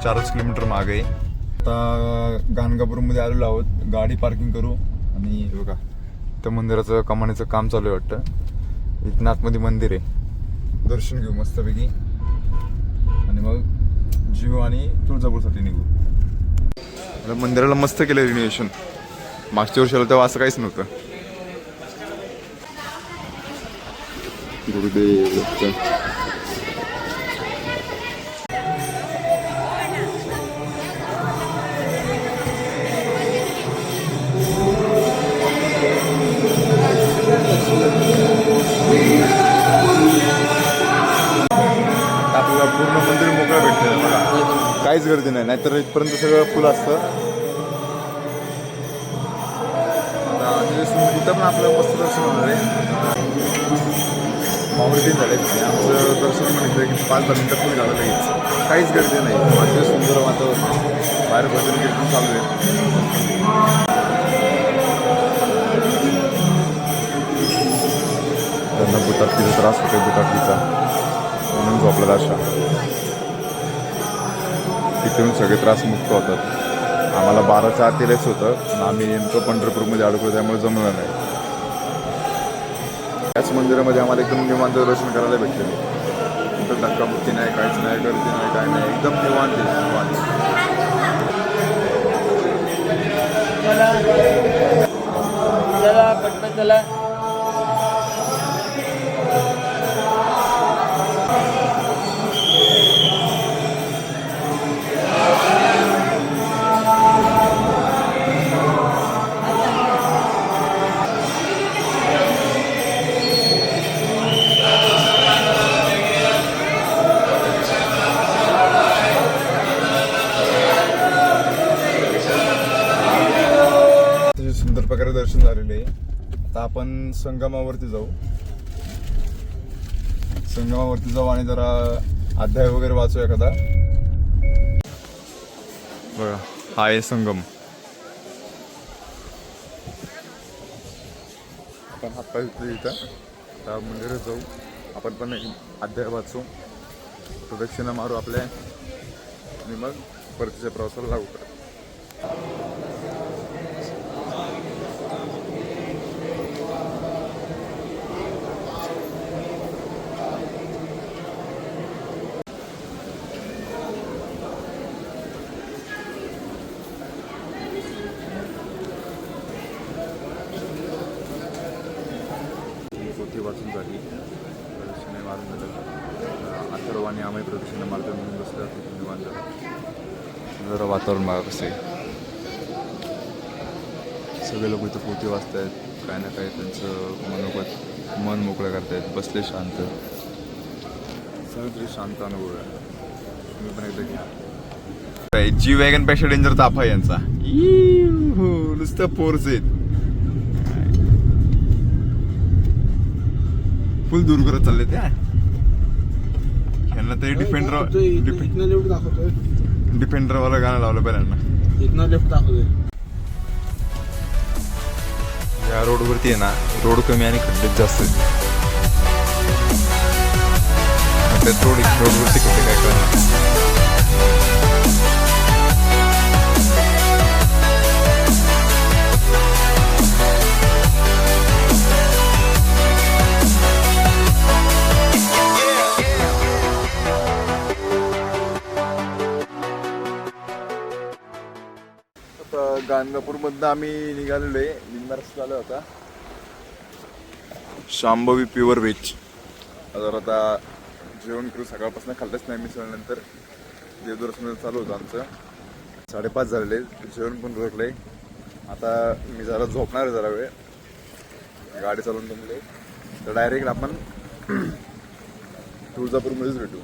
चारच किलोमीटर मागे आहे. आता गाणगापूरमध्ये आलेलो आहोत. गाडी पार्किंग करू आणि बघा त्या मंदिराचं कमानीचं काम चालू आहे वाटतं. इथं आतमध्ये मंदिर आहे. दर्शन घेऊ मस्तपैकी. आणि मग जीव आणि तुळजापूरसाठी निघू. आता मंदिराला मस्त केलं रिनोव्हेशन मागच्या वर्षाला तेव्हा असं काहीच नव्हतं. गुरुदेव गर्दी नाही नाहीतर इथपर्यंत सगळं फुल असतं. आता सुंदर- इथं पण आपलं मस्त दर्शन होणार आहे. मावळतीन झाले आमचं दर्शन म्हटलं की पाच दहा मिनटं फुल झालं लगेच. काहीच गर्दी नाही. अतिशय सुंदर वातावरण. बाहेर भजन कीर्तन चालू आहे. त्यांना बुटाटकीचा त्रास होतो बुटाटकीचा म्हणून झोपला अशा तिथून सगळे त्रास मुक्त होतात. आम्हाला बाराच्या आत होतं. पण आम्ही नेमकं पंढरपूरमध्ये अडकलो त्यामुळे जमलं नाही. त्याच मंदिरामध्ये आम्हाला एकदम निवांत दर्शन करायला भेटले. कुठं धक्काबुक्की नाही काहीच नाही गर्दी नाही काय नाही. एकदम निवांत निवांत. चला चला. सुंदर प्रकारे दर्शन झालेले आहे. आता आपण संगमावरती जाऊ. संगमावरती जाऊ आणि जरा अध्याय वगैरे वाचू एखादा. बघा हा आहे संगम. आपण हात धुतले इथं. त्या मंदिरात जाऊ. आपण पण एक अध्याय वाचू. प्रदक्षिणा मारू आपल्या. आणि मग परतीच्या प्रवासाला लागू करू पोथी वाचून झाली प्रदक्षिणे मारून झालं अथर्व आणि आम्ही प्रदक्षिणा मारतो म्हणून बसलं तिथे निवांत झालं जरा वातावरण बघा कसं आहे सगळे लोक इथं पोथी वाचतायत काय ना काय त्यांचं मनोगत मन मोकळं करतायत. बसले शांत. सगळं शांत अनुभव आहे. तुम्ही पण एकदा घ्या. जी वॅगनपेक्षा डेंजर ताप आहे यांचा. नुसतं पोरच आहेत. फुल दूर करत चालले त्या ह्यांना ते डिफेंडर इथनं लिफ्ट दाखवतोय डिफेंडर वाला गाणं लावलं पहिल्यांदा इथनं लिफ्ट दाखवतोय या रोडवरती आहे ना रोड कमी आणि खड्डे जास्त आहेत रोड रोडवरती खड्डे काय करणार गाणगापूरमधनं आम्ही निघालेलो आहे. निघणार झाला होता शांभवी प्युअर व्हेज. जर आता जेवण करू सकाळपासून खाल्लंच नाही मिसळल्यानंतर. देवदर्शन चालू होतं आमचं. साडेपाच झालेले जेवण पण रडलंय आता मी जरा झोपणार आहे जरा वेळ. गाडी चालवून जमले तर डायरेक्ट आपण तुळजापूरमध्येच भेटू.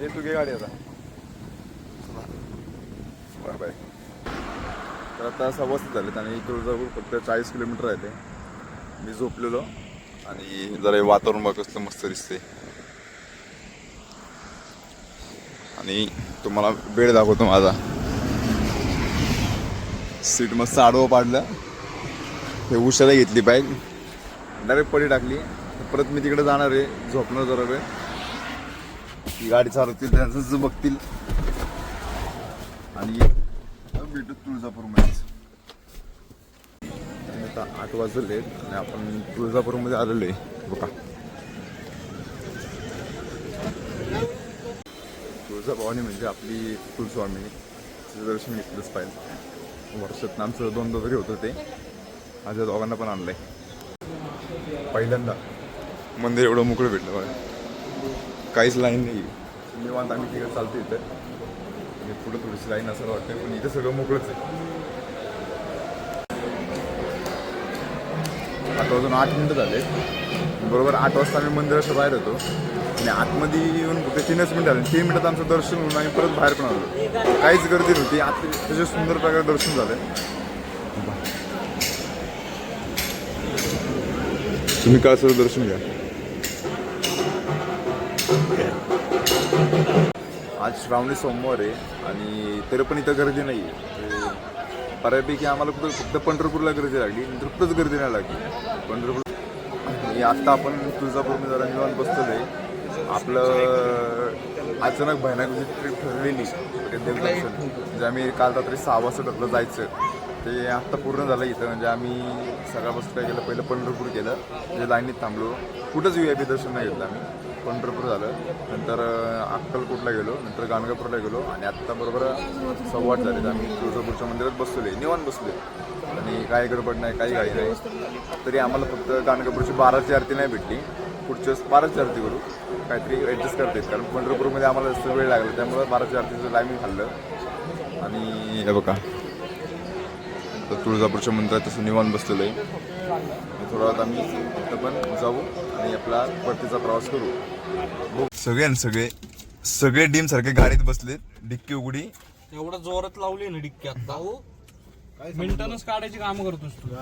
हे तुझी घे गाडी आता. बाय. तर आता सव्वाच झालेत आणि तुळजापूर फक्त चाळीस किलोमीटर आहे ते. मी झोपलेलो आणि जरा हे वातावरण बघ कसलं मस्त दिसते आणि तुम्हाला बेड दाखवतो माझा. सीट मस्त आडवं पाडलं. हे उशाला घेतली बाईक डायरेक्ट पडी टाकली. परत मी तिकडे जाणार आहे. झोपणार जरा वेळ. ती गाडी चालवतील त्यांचं बघतील. आणि भेटत तुळजापूरमध्येच. आणि आता आठ वाजले आणि आपण तुळजापूरमध्ये आलेलो आहे. बघा. तुळजाभवानी म्हणजे आपली कुलस्वामी. तिचं दर्शन घेतलंच पाहिजे. वर्षात आमचं दोनदा तरी होतं ते. माझ्या दोघांना पण आणलंय. पहिल्यांदा. मंदिर एवढं मोकळं भेटलं काहीच लाईन नाही. निवांत आम्ही तिकडे चालतो इथं. म्हणजे पुढं थोडीशी लाईन असं वाटतं पण इथं सगळं मोकळंच आहे. आता अजून आठ मिनटं झाले. बरोबर आठ वाजता आम्ही मंदिराच्या बाहेर होतो. आणि आतमध्ये येऊन फक्त तीनच मिनटं आले तीन मिनटात आमचं दर्शन होऊन आम्ही परत बाहेर पण आलो. काहीच गर्दी नव्हती. आत त्याचे सुंदर प्रकारे दर्शन झालं. तुम्ही काय असं दर्शन घ्या. आज श्रावणी सोमवार आहे आणि तरी पण इथं गर्दी नाही आहे बऱ्यापैकी आम्हाला कुठं फक्त पंढरपूरला गर्दी लागली नंतर कुठंच गर्दी नाही लागली. पंढरपूर आणि आत्ता आपण तुळजापूरमध्ये जरा निवांत बसतो आहे आपलं अचानक भयानक ट्रीप ट्रिप ठरलेली देवदर्शन म्हणजे आम्ही काल रात्री सहा वाजता ठरलं जायचं ते आत्ता पूर्ण झालं इथं. म्हणजे आम्ही सकाळपासून काय केलं पहिलं पंढरपूर केलं म्हणजे लाईनीत थांबलो. कुठंच व्ही आय पी दर्शन नाही घेतलं आम्ही. पंढरपूर झालं. नंतर अक्कलकोटला गेलो नंतर गाणगापूरला गेलो आणि आत्ता बरोबर सव्वाट झाले. तर आम्ही तुळजापूरच्या मंदिरात बसले निवांत बसले आणि काही गडबड नाही काही घाई नाही. तरी आम्हाला फक्त गाणगापूरची बाराची आरती नाही भेटली. पुढच्या बाराची आरती करू. काहीतरी ॲडजस्ट करता कारण पंढरपूरमध्ये आम्हाला जास्त वेळ लागला त्यामुळं बाराची आरतीचं टायमिंग खाल्लं. आणि हे बघा. तर तुळजापूरच्या मंदिरात तसं निवांत बसलेलं आहे. आणि थोडा वेळात आम्ही तिथं पण जाऊ आणि आपला परतीचा प्रवास करू. सगळे ना सगळे सगळे डीम सारखे गाडीत बसले डिक्की उघडी. एवढं जोरात लावली ना डिक्की आता. मिनिटानच काढायची काम करतोस तू.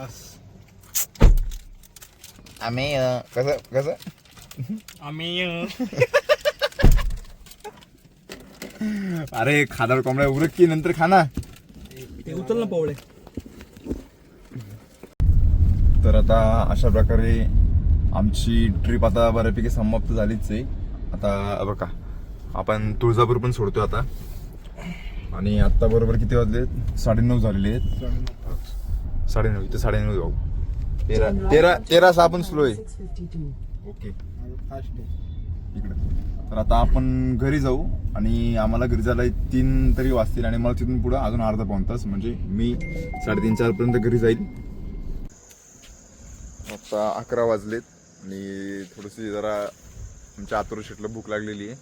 आम्ही कसं कसं? आम्ही अरे खादाड कोंबड्या उरक की नंतर खा ना ते उचल ना पवळे तर आता अशा प्रकारे आमची ट्रिप आता बऱ्यापैकी समाप्त झालीच आहे. आता बघा आपण तुळजापूर पण सोडतो आता. आणि आता बरोबर किती वाजले? साडेनऊ झालेले आहेत. साडेनऊ इथे साडेनऊ जाऊ. तेरा तेरा तेरा सहा पण स्लो आहे. ओके इकडे. तर आता आपण घरी जाऊ आणि आम्हाला घरी जायला तीन तरी वाजतील आणि मला तिथून पुढं अजून अर्धा पाऊन तास म्हणजे मी साडेतीन चार पर्यंत घरी जाईल. आता अकरा वाजलेत. आणि थोडीशी जरा आमच्या आतुर शेटला भूक लागलेली आहे.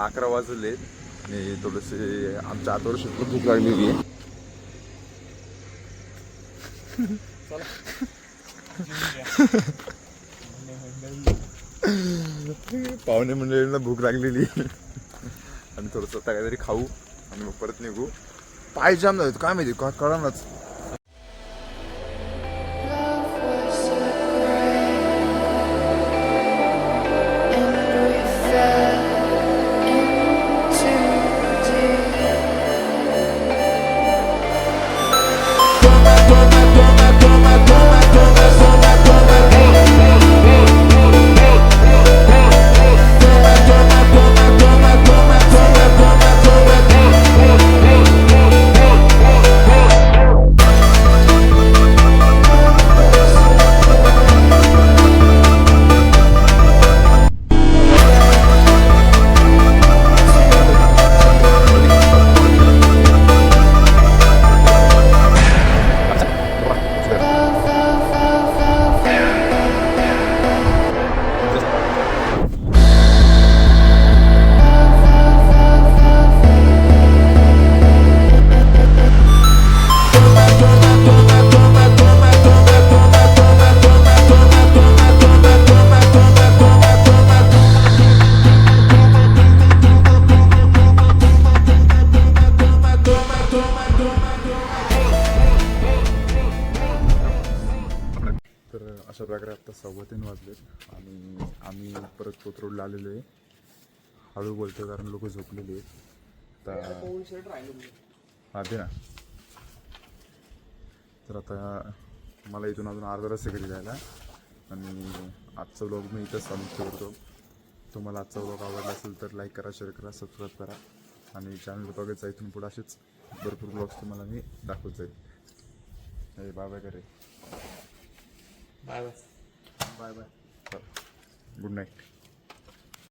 अकरा वाजलेत आणि थोडीशी आमच्या आतुर शेटला भूक लागलेली आहे. पाहुणे मंडळींना भूक लागलेली आहे. आणि थोडंसं आता काहीतरी खाऊ आणि मग परत निघू. पाय जाम झालेत काय माहिती का कळणाच अशा आत्ता सव्वा तीन वाजलेत आणि आम्ही परत कोथ रोडला आलेलो आहे. हळू बोलतो कारण लोक झोपलेली आहेत. तर हा दे ना. तर आता मला इथून अजून अर्धा रस्ते घरी जायला. आणि आजचा ब्लॉग मी इथंच समाप्त करतो तुम्हाला आजचा व्लॉग आवडला असेल तर लाईक करा शेअर करा सबस्क्राईब करा. आणि चॅनल बघत जा इथून पुढे असेच भरपूर ब्लॉग्स तुम्हाला मी दाखवत जाईल बाबा बाय करे bye bye bye bye good night